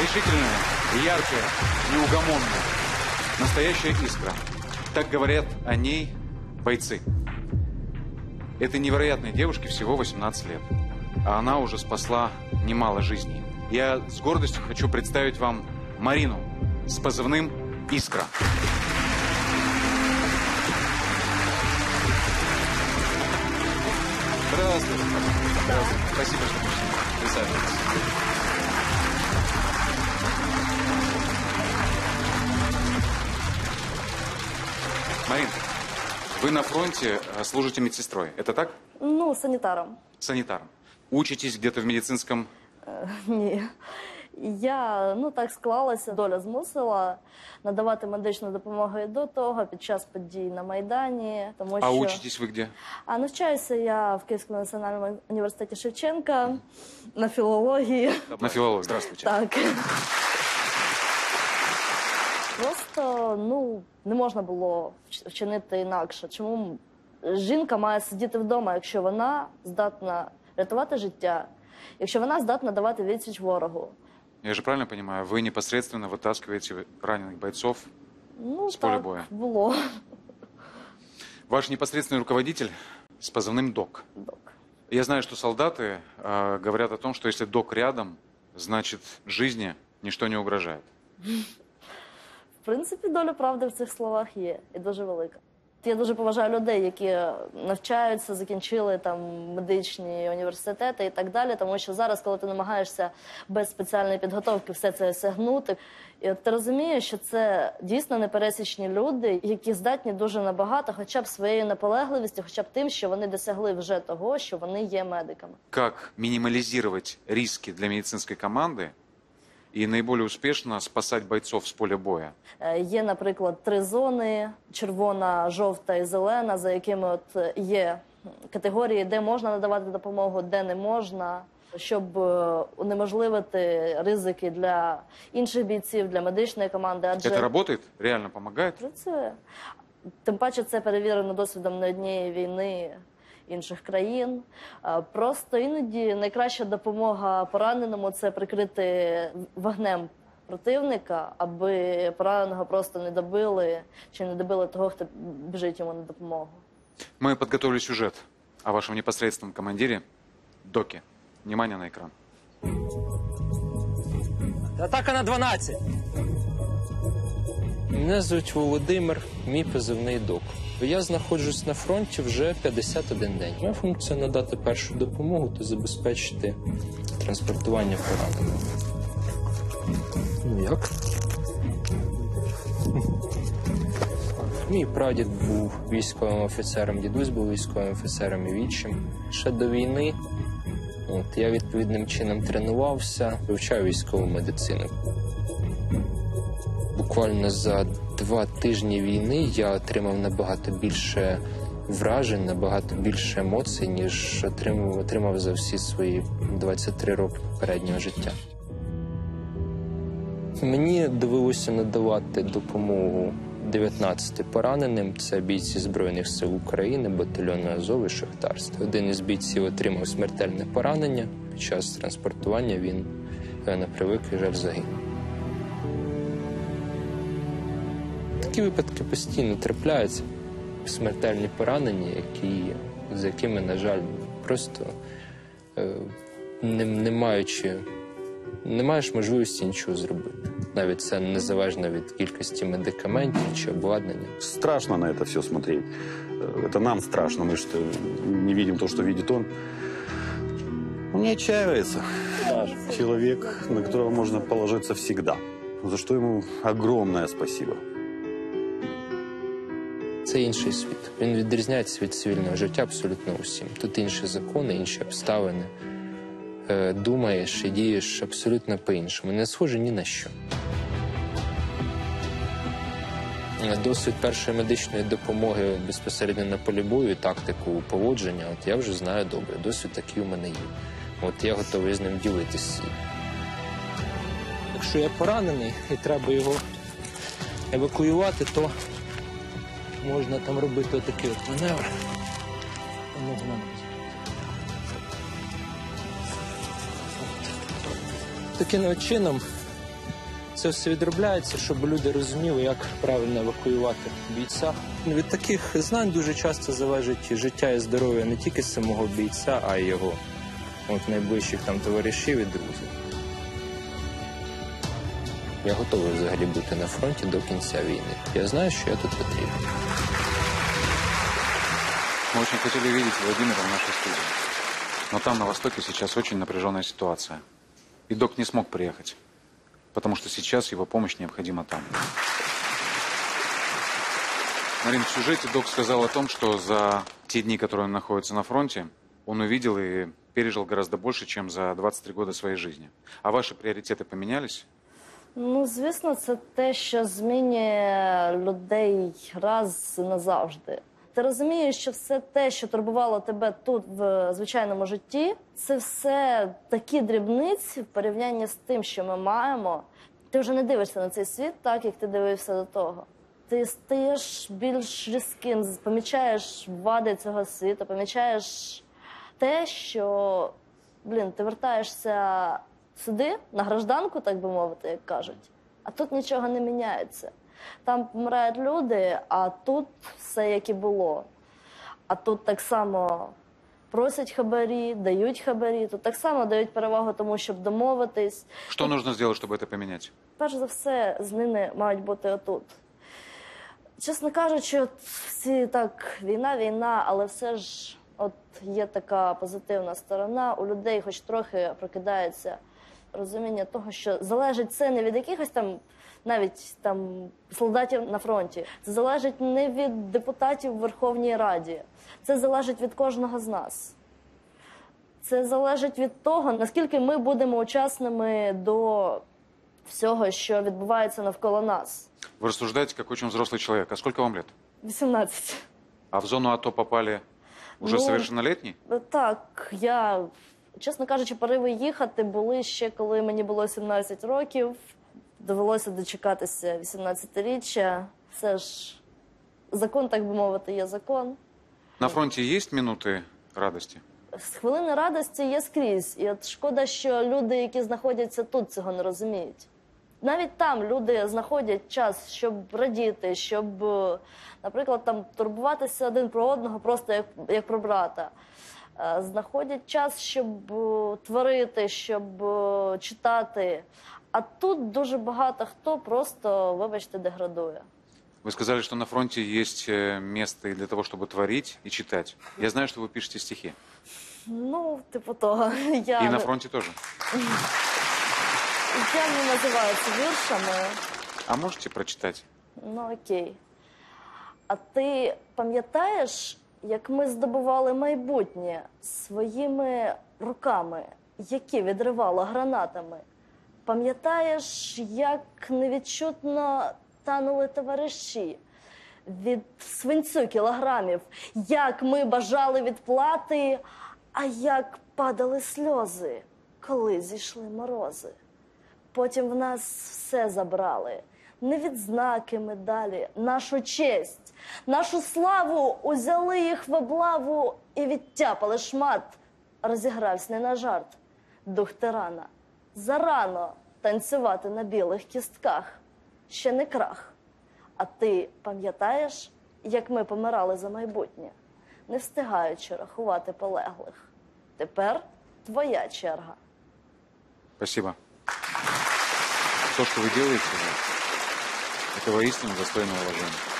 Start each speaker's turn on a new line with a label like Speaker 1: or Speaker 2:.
Speaker 1: Решительная, яркая, неугомонная. Настоящая искра. Так говорят о ней бойцы. Этой невероятной девушке всего 18 лет. А она уже спасла немало жизней. Я с гордостью хочу представить вам Марину с позывным «Искра». Здравствуйте. Здравствуйте. Спасибо, что пришли. Присаживайтесь. Марин, вы на фронте э, служите медсестрой. Это так?
Speaker 2: Ну, санітаром.
Speaker 1: Санитаром. Учитесь где-то в медицинском...
Speaker 2: Ні. Я ну так склалася, доля змусила надавати медичну допомогу і до того, під час подій на Майдані. Тому
Speaker 1: А
Speaker 2: що
Speaker 1: учитесь вы где?
Speaker 2: а навчаюся я в Київському національному університеті Шевченка на філології.
Speaker 1: На филологии. Здравствуйте.
Speaker 2: Так. Просто ну не можна було вч- вчинити інакше. Чому жінка має сидіти вдома, якщо вона здатна рятувати життя, якщо вона здатна давати відсіч ворогу?
Speaker 1: Я же правильно понимаю, вы непосредственно вытаскиваете раненых бойцов?
Speaker 2: Ну
Speaker 1: З поля
Speaker 2: так
Speaker 1: бою.
Speaker 2: було.
Speaker 1: Ваш непосредственный руководитель с позывным ДОК.
Speaker 2: Док.
Speaker 1: Я знаю, что солдаты э, говорят о том, что если ДОК рядом, значит жизни ничто не угрожает.
Speaker 2: Принципі, доля правди в цих словах є і дуже велика. Я дуже поважаю людей, які навчаються, закінчили там медичні університети і так далі. Тому що зараз, коли ти намагаєшся без спеціальної підготовки все це осягнути, і от ти розумієш, що це дійсно непересічні люди, які здатні дуже набагато, хоча б своєю наполегливістю, хоча б тим, що вони досягли вже того, що вони є медиками.
Speaker 1: Как минимализировать риски для медицинской команды и наиболее успешно спасать бойцов с поля боя?
Speaker 2: Е, Є, наприклад, три зони: червона, жовта і зелена, за якими от е, є категорії, де можна надавати допомогу, де не можна, щоб е, унеможливити ризики для інших бійців, для медичної команди. Адже
Speaker 1: Это работает? Реально помогает?
Speaker 2: працює. Тим паче це перевірено досвідом не однієї війни інших країн. Е, Просто іноді найкраща допомога пораненому це прикрити вогнем противника, аби пораненого просто не добили чи не добили того, хто біжить йому на допомогу.
Speaker 1: Мы подготовили сюжет о вашем непосредственном командире Доке. Внимание на экран.
Speaker 3: Атака на 12. Мене звуть Володимир, мій позивний док. Я знаходжусь на фронті вже 51 день. Моя функція надати першу допомогу та забезпечити транспортування пораненого. Ну як? Мій прадід був військовим офіцером, дідусь був військовим офіцером і відчим. Ще до війни От, я відповідним чином тренувався, вивчав військову медицину. Буквально за два тижні війни я отримав набагато більше вражень, набагато більше емоцій, ніж отримав, отримав за всі свої 23 роки попереднього життя. Мені довелося надавати допомогу 19 пораненим. Це бійці Збройних сил України, батальйону Азов і Шахтарства. Один із бійців отримав смертельне поранення. Під час транспортування він е, на превеликий жаль загинув. Такі випадки постійно трапляються. Смертельні поранення, які, з якими, на жаль, просто е, не, не маючи не маєш можливості нічого зробити. Навіть це незалежно від кількості медикаментів чи обладнання.
Speaker 4: Страшно на это все смотреть. Э, Это нам страшно, мы что не видим то, что видит он. Он не отчаивается. Человек, на которого можно положиться всегда. За что ему огромное спасибо.
Speaker 3: Це інший світ. Він відрізняється від цивільного життя абсолютно усім. Тут інші закони, інші обставини. Е, Думаєш і дієш абсолютно по-іншому. Не схоже ні на що. Досвід першої медичної допомоги безпосередньо на полі бою, тактику поводження, от я вже знаю добре. Досвід такий у мене є. От я готовий з ним ділитися. Якщо я поранений і треба його евакуювати, то можна там робити отакий от маневр. Таким чином це все відробляється, щоб люди розуміли, як правильно евакуювати бійця. Від таких знань дуже часто залежить життя і здоров'я не тільки самого бійця, а й його от найближчих там товаришів і друзів. Я готовий взагалі бути на фронті до кінця війни. Я знаю, що я тут потрібен.
Speaker 1: Мы очень хотели видеть Владимира в нашей студии. Но там, на Востоке, сейчас очень напряженная ситуация. И док не смог приехать, потому что сейчас его помощь необходима там. Марин, в сюжете док сказал о том, что за те дни, которые он находится на фронте, он увидел и пережил гораздо больше, чем за 23 года своей жизни. А ваши приоритеты поменялись?
Speaker 2: Ну, звісно, це те, що змінює людей раз назавжди. Ти розумієш, що все те, що турбувало тебе тут в звичайному житті, це все такі дрібниці в порівнянні з тим, що ми маємо. Ти вже не дивишся на цей світ так, як ти дивився до того. Ти стаєш більш різким, помічаєш вади цього світу, помічаєш те, що блін, ти вертаєшся сюди, на гражданку, так би мовити, як кажуть, а тут нічого не міняється. Там помирають люди, а тут все як і було. А тут так само просять хабарі, дають хабарі, тут так само дають перевагу тому, щоб домовитись.
Speaker 1: Что нужно сделать, чтобы это поменять?
Speaker 2: Перш за все, зміни мають бути отут. Чесно кажучи, от всі так, війна, війна, але все ж от є така позитивна сторона. У людей хоч трохи прокидається розуміння того, що залежить це не від якихось там навіть там солдатів на фронті. Це залежить не від депутатів в Верховній Раді. Це залежить від кожного з нас. Це залежить від того, наскільки ми будемо учасними до всього, що відбувається навколо нас.
Speaker 1: Вы рассуждаете как очень взрослый человек. А сколько вам лет?
Speaker 2: 18.
Speaker 1: А в зону АТО попали уже
Speaker 2: Ну,
Speaker 1: совершеннолетний?
Speaker 2: Так, я, чесно кажучи, пориви їхати були ще коли мені було 17 років. Довелося дочекатися 18-річчя. Це ж закон, так би мовити, є закон.
Speaker 1: На фронте есть минуты радости?
Speaker 2: З хвилини радості є скрізь. І от шкода, що люди, які знаходяться тут, цього не розуміють. Навіть там люди знаходять час, щоб радіти, щоб, е, наприклад, там турбуватися один про одного, просто як, як про брата. Е, Знаходять час, щоб е, творити, щоб е, читати. А тут дуже багато хто просто, вибачте, деградує.
Speaker 1: Вы сказали, что на фронте есть э, место и для того, чтобы творить и читать. Я знаю, что вы пишете стихи.
Speaker 2: Ну, типу того. Я,
Speaker 1: И на фронте тоже.
Speaker 2: я не називаю це віршами.
Speaker 1: А можете прочитать?
Speaker 2: Ну окей. А ти пам'ятаєш, як ми здобували майбутнє своїми руками, які відривало гранатами? Пам'ятаєш, як невідчутно танули товариші від свинцю кілограмів, як ми бажали відплати, а як падали сльози, коли зійшли морози? Потім в нас все забрали. Не відзнаки медалі, нашу честь, нашу славу узяли їх в облаву і відтяпали шмат. Розігрався не на жарт, дух тирана. Зарано танцювати на білих кістках. Ще не крах. А ти пам'ятаєш, як ми помирали за майбутнє, не встигаючи рахувати полеглих. Тепер твоя черга.
Speaker 1: Спасибо. То, что вы делаете, это воистину достойно уважения.